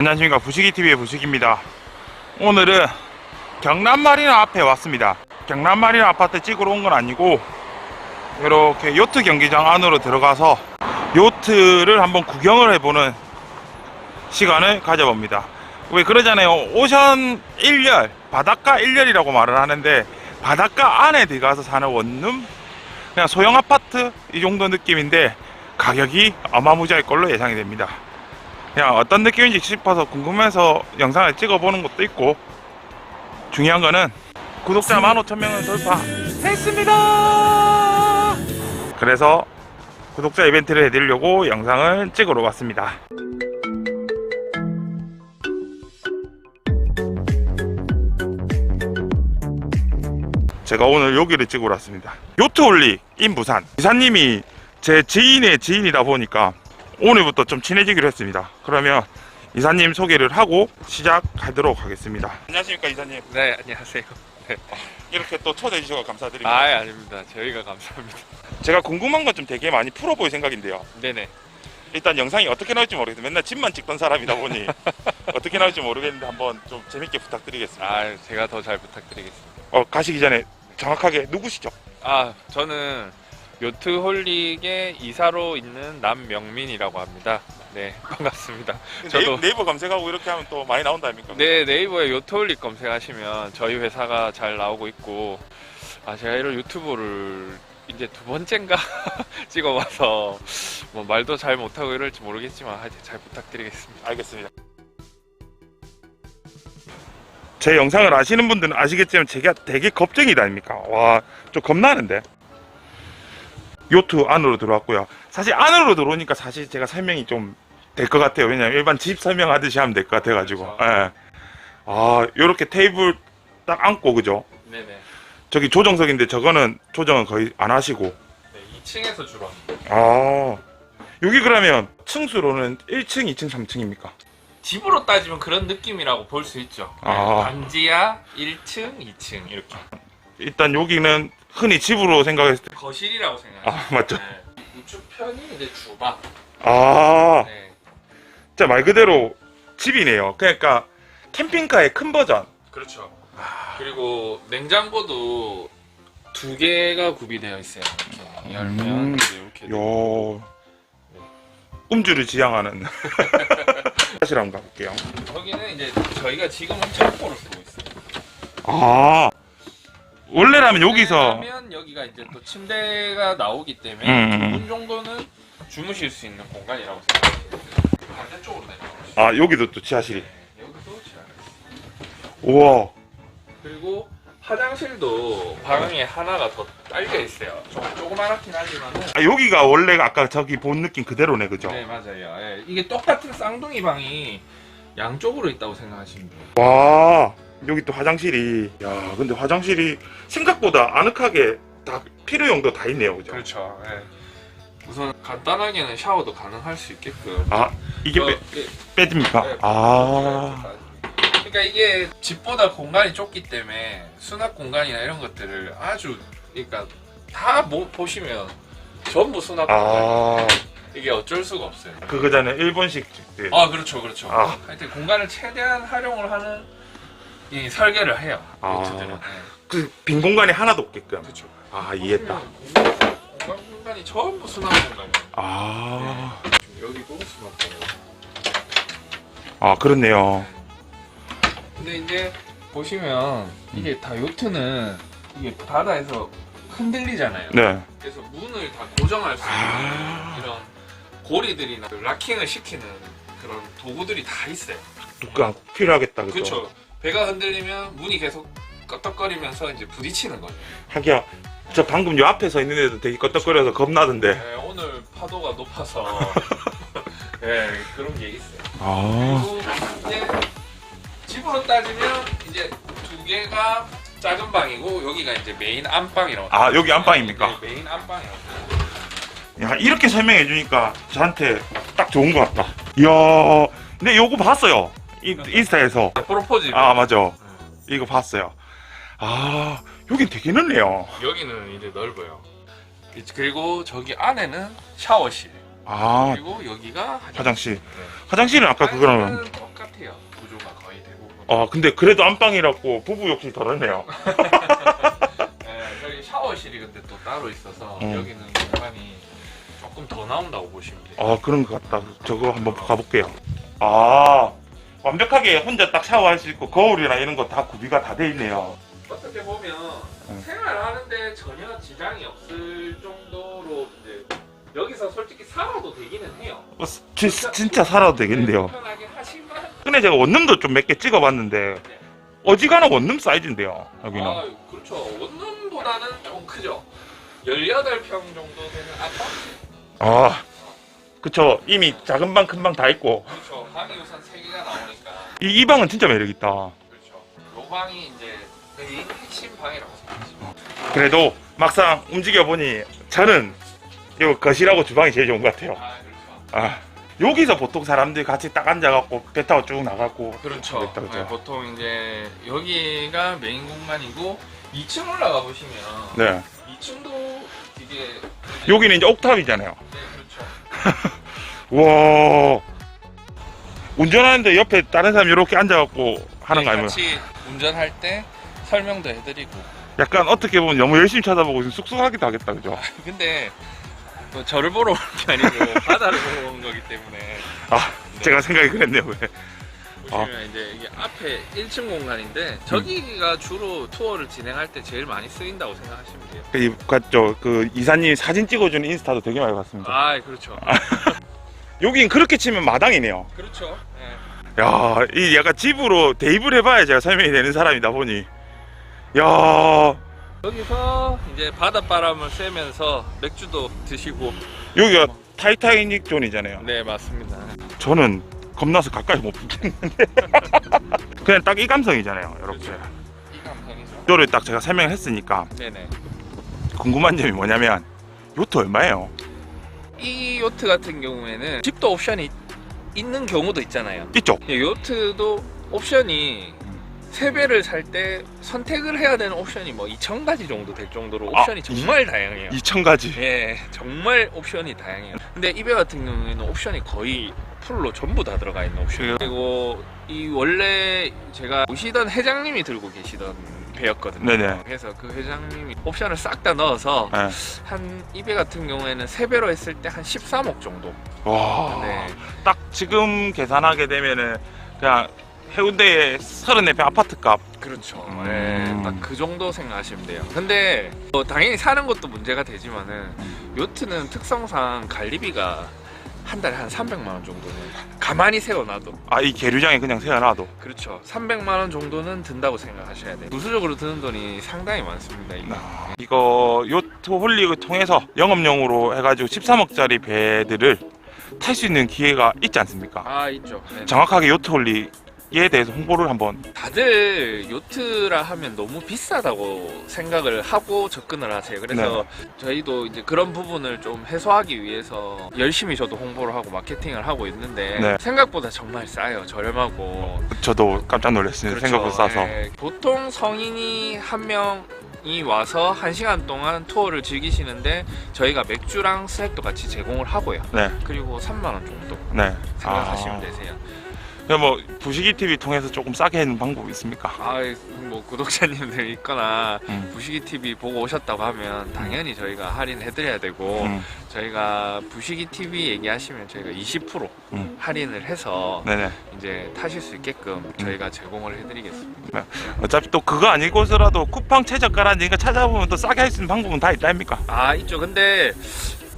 안녕하십니까 부식이TV의 부식입니다. 오늘은 경남마리나 앞에 왔습니다. 경남마리나 아파트 찍으러 온 건 아니고 이렇게 요트 경기장 안으로 들어가서 요트를 한번 구경을 해보는 시간을 가져봅니다. 왜 그러잖아요. 오션 1열 바닷가 1열이라고 말을 하는데 바닷가 안에 들어가서 사는 원룸? 그냥 소형 아파트 이 정도 느낌인데 가격이 어마무지할 걸로 예상이 됩니다 그냥 어떤 느낌인지 싶어서 궁금해서 영상을 찍어보는 것도 있고 중요한 거는 구독자 15,000명은 돌파했습니다! 그래서 구독자 이벤트를 해드리려고 영상을 찍으러 왔습니다. 제가 오늘 여기를 찍으러 왔습니다. 요트홀릭 인 부산. 이사님이 제 지인의 지인이다 보니까 오늘부터 좀 친해지기로 했습니다. 그러면 이사님 소개를 하고 시작하도록 하겠습니다. 안녕하십니까 이사님. 네, 안녕하세요. 이렇게 또 초대해 주셔서 감사드립니다. 아, 아닙니다. 저희가 감사합니다. 제가 궁금한 건 좀 되게 많이 풀어볼 생각인데요. 네네. 일단 영상이 어떻게 나올지 모르겠어요. 맨날 집만 찍던 사람이다 보니 어떻게 나올지 모르겠는데 한번 좀 재밌게 부탁드리겠습니다. 아, 제가 더 잘 부탁드리겠습니다. 어, 가시기 전에 정확하게 누구시죠? 아, 저는 요트홀릭의 이사로 있는 남명민이라고 합니다. 네, 반갑습니다. 저도 네이버, 네이버 검색하고 이렇게 하면 또 많이 나온다 아닙니까? 네, 네이버에 요트홀릭 검색하시면 저희 회사가 잘 나오고 있고 아, 제가 이런 유튜브를 이제 두 번째인가 찍어봐서 뭐 말도 잘 못하고 이럴지 모르겠지만 하여튼 잘 부탁드리겠습니다. 알겠습니다. 제 영상을 아시는 분들은 아시겠지만 제가 되게 겁쟁이다 아닙니까? 와, 좀 겁나는데. 요트 안으로 들어왔고요. 사실 안으로 들어오니까 사실 제가 설명이 좀 될 것 같아요. 왜냐면 일반 집 설명하듯이 하면 될 것 같아가지고. 그렇죠. 예. 아, 요렇게 테이블 딱 앉고, 그죠? 네네. 저기 조정석인데 저거는 조정은 거의 안 하시고. 네, 2층에서 주로 합니다. 아, 여기 그러면 층수로는 1층, 2층, 3층입니까? 집으로 따지면 그런 느낌이라고 볼 수 있죠. 네, 아. 단지야 1층, 2층 이렇게 일단 여기는 흔히 집으로 생각했을 때. 거실이라고 생각해요. 아, 맞죠. 네. 우측편이 이제 주방. 아, 네. 진짜 말 그대로 집이네요. 그러니까 캠핑카의 큰 버전. 그렇죠. 그리고 냉장고도 두 개가 구비되어 있어요. 이렇게 열면 음. 이제 이렇게 요 음주를 지향하는 사실 한번 가볼게요. 거기는 이제 저희가 지금은 창고를 쓰고 있어요. 아, 원래라면 여기서 왜냐면 여기가 이제 또 침대가 나오기 때문에 음. 두분 정도는 주무실 수 있는 공간이라고 생각해요. 반대쪽으로 내려가시죠. 아 여기도 또 지하실이. 네, 여기도 지하. 우와. 그리고 화장실도 방에 하나가 더 딸려 있어요. 좀 조그맣긴 하지만은. 아, 여기가 원래 아까 저기 본 느낌 그대로네, 그죠? 네 맞아요. 예, 이게 똑같은 쌍둥이 방이 양쪽으로 있다고 생각하시면 돼요. 와, 여기 또 화장실이. 야, 근데 화장실이 생각보다 아늑하게 다 필요용도 다 있네요, 그죠? 그렇죠. 예. 우선 간단하게는 샤워도 가능할 수 있게끔. 아, 이게 어, 빼, 예, 빼집니까? 네, 아, 그러니까 이게 집보다 공간이 좁기 때문에 수납 공간이나 이런 것들을 아주 그러니까 다 뭐, 보시면 전부 수납 공간. 아, 이게 어쩔 수가 없어요. 그거잖아요. 일본식 집들. 아 그렇죠, 그렇죠. 아. 하여튼 공간을 최대한 활용을 하는 이 설계를 해요. 아. 요트들은. 네. 그 빈 공간이 하나도 없게끔. 그렇죠. 아, 이해했다. 공간 공간이 전부 수납 공간이에요. 아, 지금 여기도 수납 공간. 아, 그렇네요. 근데 이제 보시면 이게 다 요트는 이게 바다에서 흔들리잖아요. 네. 그래서 문을 다 고정할 수 있는 아. 이런 고리들이나 락킹을 시키는 그런 도구들이 다 있어요. 누가 필요하겠다, 그죠? 그렇죠. 배가 흔들리면 문이 계속 껐덕거리면서 이제 부딪히는 거죠. 하기야, 저 방금 요 앞에 서 있는 애도 되게 껐덕거려서 겁나던데. 네, 오늘 파도가 높아서 네, 그런 게 있어요. 아, 그리고 이제 집으로 따지면 이제 두 개가 작은 방이고 여기가 이제 메인 안방이라고. 아, 여기 안방입니까? 네, 메인 안방이라고. 야, 이렇게 설명해 주니까 저한테 딱 좋은 것 같다. 이야, 근데 요거 봤어요. 인, 인스타에서. 프로포즈. 아, 맞아. 이거 봤어요. 아, 여긴 되게 넓네요. 여기는 이제 넓어요. 그리고 저기 안에는 샤워실. 아, 그리고 여기가 화장실. 화장실. 네. 화장실은 아까 그거랑 똑같아요. 아 근데 그래도 안방이라고 부부 욕실 덜었네요. 네, 저기 샤워실이 근데 또 따로 있어서 음. 여기는 공간이 조금 더 나온다고 보시면 돼요. 아 그런 것 같다. 저거 한번 가볼게요. 아 완벽하게 혼자 딱 샤워할 수 있고 거울이나 이런 거 다 구비가 다 돼 있네요. 어떻게 보면 음. 생활하는데 전혀 지장이 없을 정도로 이제 여기서 솔직히 살아도 되기는 해요. 어, 지- 진짜 살아도 되겠는데요. 편하게 하시면 근데 제가 원룸도 좀 몇 개 찍어봤는데 어지간한 원룸 사이즈인데요. 여기는. 아 그렇죠. 원룸보다는 좀 크죠. 18평 정도 되는 아파트. 아 그쵸. 이미 작은 방 큰 방 다 있고 그렇죠. 방이 우선 3개가 나오니까. 이, 이 방은 진짜 매력 있다. 그렇죠. 요 방이 이제 메인 핵심 방이라고 생각하시면 그래도 막상 움직여 보니 저는 요 거실하고 주방이 제일 좋은 것 같아요. 아 그렇죠. 아 여기서 보통 사람들이 같이 딱 앉아갖고 배 타고 쭉 나가고 그렇죠. 그랬다, 그죠? 네, 보통 이제 여기가 메인 공간이고 2층 올라가 보시면 네 2층도 이게 여기는 이제 옥탑이잖아요. 네 그렇죠. 와 운전하는데 옆에 다른 사람 이렇게 앉아갖고 하는 거 네, 아니면 같이 운전할 때 설명도 해드리고. 약간 어떻게 보면 너무 열심히 쳐다보고 지금 쑥쑥하기도 하겠다 그죠? 아, 근데 뭐 저를 보러 온 게 아니고 바다를 보러 온 거기 때문에. 아 네. 제가 생각이 그랬네요. 왜? 보시면 이제 이게 앞에 1층 공간인데 저기가 주로 투어를 진행할 때 제일 많이 쓰인다고 생각하시면 돼요. 그, 같죠. 그 이사님 사진 찍어주는 인스타도 되게 많이 봤습니다. 아, 그렇죠. 여긴 그렇게 치면 마당이네요. 그렇죠. 네. 야, 이 약간 집으로 대입을 해봐야 제가 설명이 되는 사람이다 보니. 야, 여기서 이제 바닷바람을 쐬면서 맥주도 드시고. 여기가 타이타닉 존이잖아요. 네, 맞습니다. 저는 겁나서 가까이 못 붙겠는데. 그냥 딱 이 감성이잖아요, 이렇게. 그렇죠. 이 감성이죠. 이거를 딱 제가 설명을 했으니까 네네. 궁금한 점이 뭐냐면 요트 얼마예요? 이 요트 같은 경우에는 집도 옵션이 있는 경우도 있잖아요. 있죠? 예, 요트도 옵션이 세 배를 살 때 선택을 해야 되는 옵션이 뭐 2천 가지 정도 될 정도로 아, 옵션이 정말 다양해요. 2,000가지. 예, 정말 옵션이 다양해요. 근데 이 배 같은 경우에는 옵션이 거의 풀로 전부 다 들어가 있는 옵션. 그래요? 그리고 이 원래 제가 모시던 회장님이 들고 계시던 배였거든요. 네네. 그래서 그 회장님이 옵션을 싹 다 넣어서 네. 한이배 같은 경우에는 세 배로 했을 때 한 13억 정도. 와. 네. 딱 지금 계산하게 되면은 그냥 해운대의 34평 아파트 값. 그렇죠. 음. 네, 딱 그 정도 생각하시면 돼요. 근데 뭐 당연히 사는 것도 문제가 되지만은 요트는 특성상 관리비가 한 달에 한 300만 원 정도는 가만히 세워놔도 아, 이 계류장에 그냥 세워놔도. 그렇죠. 300만 원 정도는 든다고 생각하셔야 돼요. 부수적으로 드는 돈이 상당히 많습니다. 이거. 아, 이거 요트 홀릭을 통해서 영업용으로 해가지고 13억짜리 배들을 탈 수 있는 기회가 있지 않습니까? 아 있죠. 네. 정확하게 요트 홀릭 에 대해서 홍보를 한번 다들 요트라 하면 너무 비싸다고 생각을 하고 접근을 하세요. 그래서 저희도 이제 그런 부분을 좀 해소하기 위해서 열심히 저도 홍보를 하고 마케팅을 하고 있는데 네. 생각보다 정말 싸요. 저렴하고. 저도 깜짝 놀랐습니다. 그렇죠. 생각보다 싸서. 예, 보통 성인이 한 명이 와서 한 시간 동안 투어를 즐기시는데 저희가 맥주랑 스낵도 같이 제공을 하고요. 네, 그리고 3만 원 정도 네. 생각하시면 아, 되세요. 그럼 뭐 부시기 TV 통해서 조금 싸게 하는 방법이 있습니까? 아, 뭐 구독자님들 있거나 음. 부시기 TV 보고 오셨다고 하면 당연히 저희가 할인해드려야 되고 음, 저희가 부시기 TV 얘기하시면 저희가 20% 음. 할인을 해서 네네. 이제 타실 수 있게끔 저희가 제공을 해드리겠습니다. 어차피 또 그거 아니고서라도 쿠팡 최저가라니까 찾아보면 또 싸게 할 수 있는 방법은 다 있다 아닙니까? 아 있죠. 근데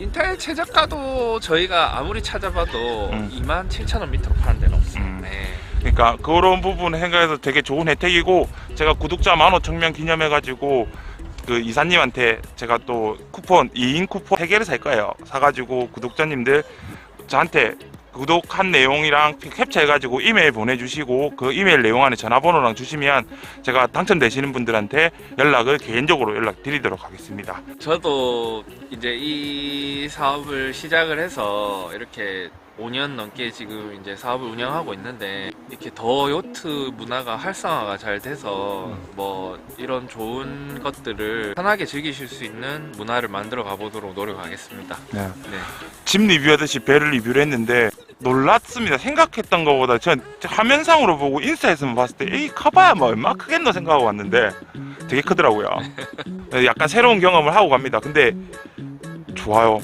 인터넷 최저가도 저희가 아무리 찾아봐도 음. 2만 7천 원 밑으로 파는 데는 없어요. 음. 네. 그러니까 그런 부분 생각해서 되게 좋은 혜택이고 제가 구독자 15,000명 기념해가지고 그 이사님한테 제가 또 쿠폰 2인 쿠폰 3개를 살 거예요 사가지고 구독자님들 저한테 구독한 내용이랑 캡처해가지고 이메일 보내주시고 그 이메일 내용 안에 전화번호랑 주시면 제가 당첨되시는 분들한테 연락을 개인적으로 연락 드리도록 하겠습니다 저도 이제 이 사업을 시작을 해서 이렇게 5년 넘게 지금 이제 사업을 운영하고 있는데 이렇게 더 요트 문화가 활성화가 잘 돼서 뭐 이런 좋은 것들을 편하게 즐기실 수 있는 문화를 만들어 가보도록 노력하겠습니다. 네. 네. 집 리뷰하듯이 배를 리뷰를 했는데 놀랐습니다. 생각했던 것보다 전 화면상으로 보고 인스타에서만 봤을 때 에이 커봐야 뭐 얼마 크겠노 생각하고 왔는데 되게 크더라고요. 약간 새로운 경험을 하고 갑니다. 근데 좋아요.